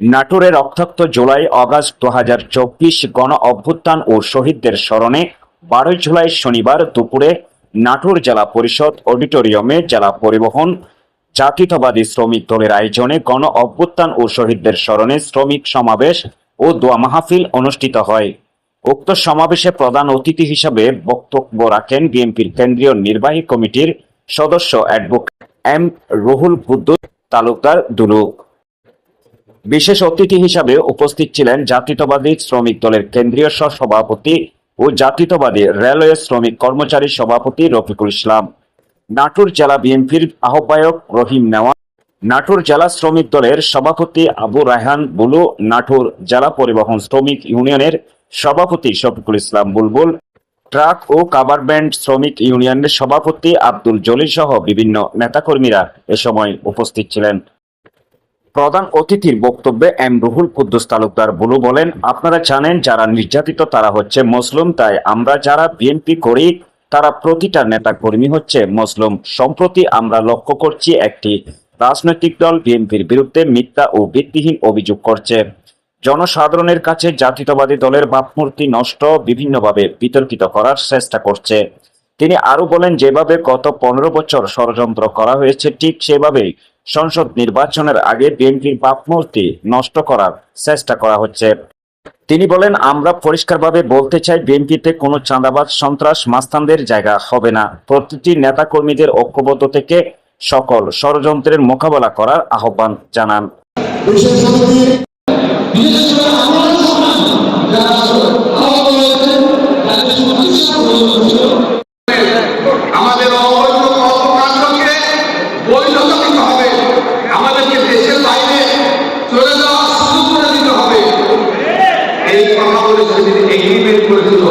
নাটোরে রক্তাক্ত জুলাই অগাস্ট দু হাজার চব্বিশ গণ অভ্যুত্থান ও শহীদদের স্মরণে বারোই জুলাই শনিবার দুপুরে নাটোর জেলা পরিষদ অডিটোরিয়ামে জেলা পরিবহন, জাতীয়তাবাদী শ্রমিক দলের আয়োজনে গণ অভ্যুত্থান ও শহীদদের স্মরণে শ্রমিক সমাবেশ ও দোয়া মাহফিল অনুষ্ঠিত হয়। উক্ত সমাবেশে প্রধান অতিথি হিসাবে বক্তব্য রাখেন বিএনপির কেন্দ্রীয় নির্বাহী কমিটির সদস্য অ্যাডভোকেট এম রুহুল কুদ্দুস, তালুকদার দুলু বিশেষ অতিথি হিসাবে উপস্থিত ছিলেন জাতীয়তাবাদী শ্রমিক দলের কেন্দ্রীয় সভাপতি ও জাতীয়তাবাদী রেলওয়ে শ্রমিক কর্মচারী সভাপতি রফিকুল ইসলাম, নাটোর জেলা বিএনপির আহ্বায়ক রহিম নেওয়া নাটোর জেলা শ্রমিক দলের সভাপতি আবু রায়হান বুলু, নাটোর জেলা পরিবহন শ্রমিক ইউনিয়নের সভাপতি শফিকুল ইসলাম বুলবুল, ট্রাক ও কাভার ব্যান্ড শ্রমিক ইউনিয়নের সভাপতি আব্দুল জলিল সহ বিভিন্ন নেতাকর্মীরা এ সময় উপস্থিত ছিলেন। প্রধান অতিথির বক্তব্যে এম রুহুল কুদ্দুস তালুকদার বুলু বলেন, আপনারা জানেন যারা নির্যাতিত তারা হচ্ছে মুসলিম, তাই আমরা যারা বিএনপি করি, তারা প্রতিটা নেতা কর্মী হচ্ছে মুসলিম। সম্প্রতি আমরা লক্ষ্য করছি একটি রাজনৈতিক দল বিএনপির বিরুদ্ধে মিথ্যা ও ভিত্তিহীন অভিযোগ করছে। জনসাধারণের কাছে জাতীয়তাবাদী দলের ভাবমূর্তি নষ্ট, বিভিন্নভাবে বিতর্কিত করার চেষ্টা করছে। তিনি আরও বলেন, যেভাবে গত পনেরো বছর ষড়যন্ত্র করা হয়েছে, ঠিক সেভাবেই সংসদ নির্বাচনের আগে বিএনপির ভাবমূর্তি নষ্ট করার চেষ্টা করা হচ্ছে। তিনি বলেন, আমরা পরিষ্কারভাবে বলতে চাই, বিএনপিতে কোনো চাঁদাবাজ, সন্ত্রাস, মাস্তানদের জায়গা হবে না। প্রতিটি নেতা কর্মীদের ঐক্যবদ্ধ থেকে সকল ষড়যন্ত্রের মোকাবেলা করার আহ্বান জানান। বিশেষ এই কথা বলে সেদিন এগ্রিমেন্ট করেছিল